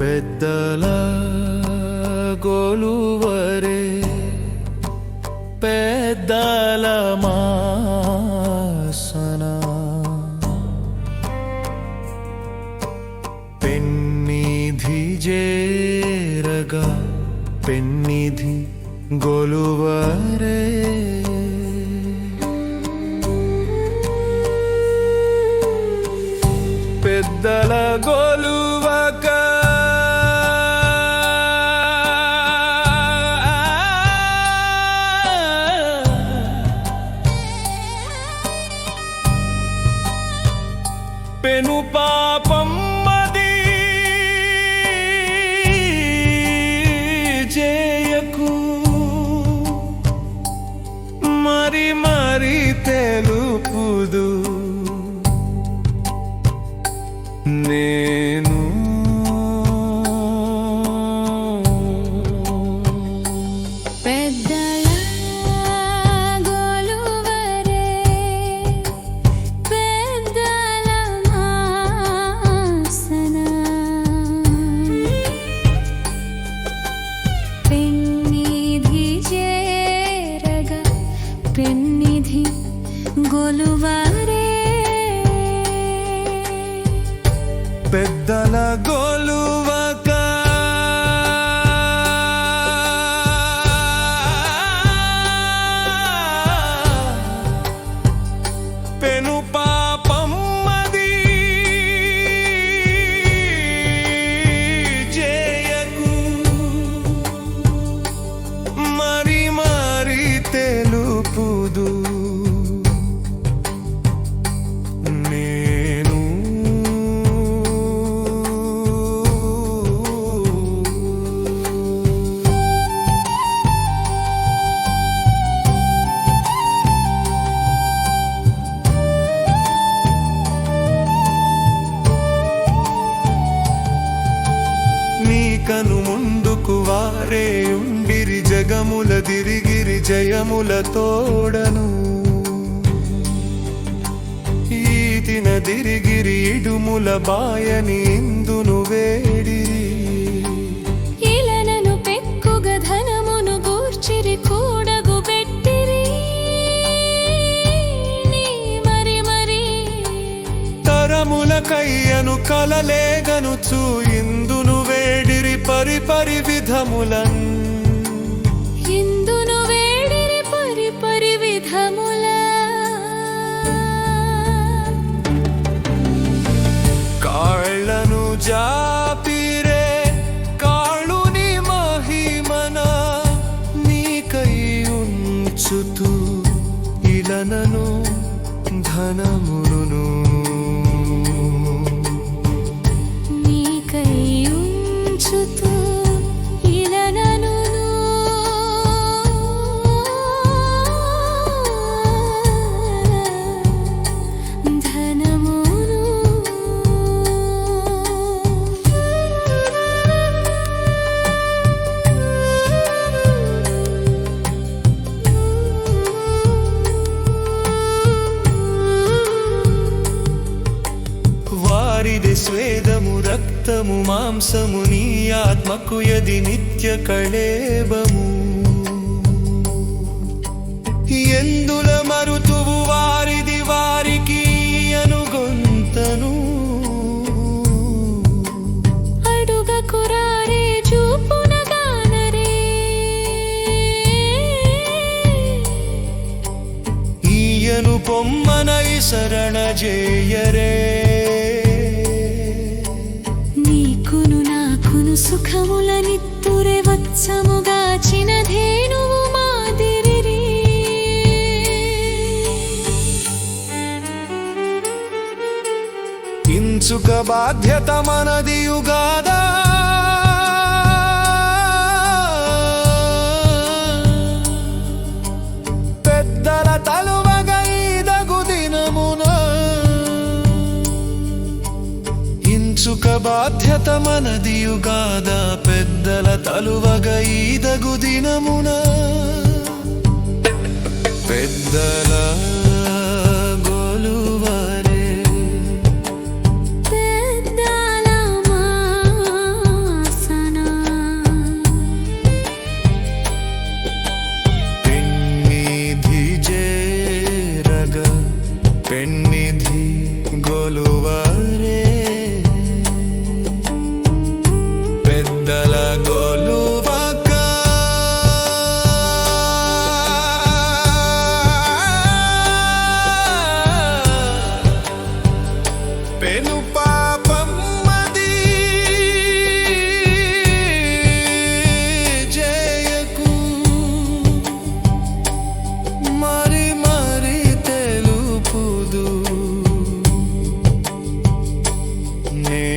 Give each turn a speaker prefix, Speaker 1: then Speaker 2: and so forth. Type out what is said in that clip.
Speaker 1: పెద్దల గోలువరే పెద్దల
Speaker 2: మాసన. పెన్నిధి జేరగా పెన్నిధి గొలువరే.
Speaker 1: పెద్దల గొలువక. పెను పాప తెలుపుదు నేను. పెద్ద పెద్దల గోలు దిరిగిరి జయముల తోడను. ఈతిన దిరిగిరి ఇడుముల బాయని ఇందును వేడిరి
Speaker 2: ఇలనను పెక్కుగ ధనమును గూర్చిరి కూడగు పెట్టిరి. మరి మరి.
Speaker 1: తరముల కయ్యను కలలేగను చూ ఇందును వేడిరి పరి పరి విధములన్ dark స్వేదము రక్తము మాంసము నీ ఆత్మకు యది నిత్య కళేబము. ఎందుల మరుతువు వారిది వారికి అనుగొంతను? పొమ్మనై శరణ జేయరే.
Speaker 2: సుఖముల నిత్తురే వచ్చముగాచిన మాదిరి మాదిరిరి.
Speaker 1: ఇంచుక బాధ్యత మనది యుగాదా ఇంచుక బాధ్యత మనది యుగాద పెద్దల తలువగ ఈదగు దినమున. పెద్దల yeah.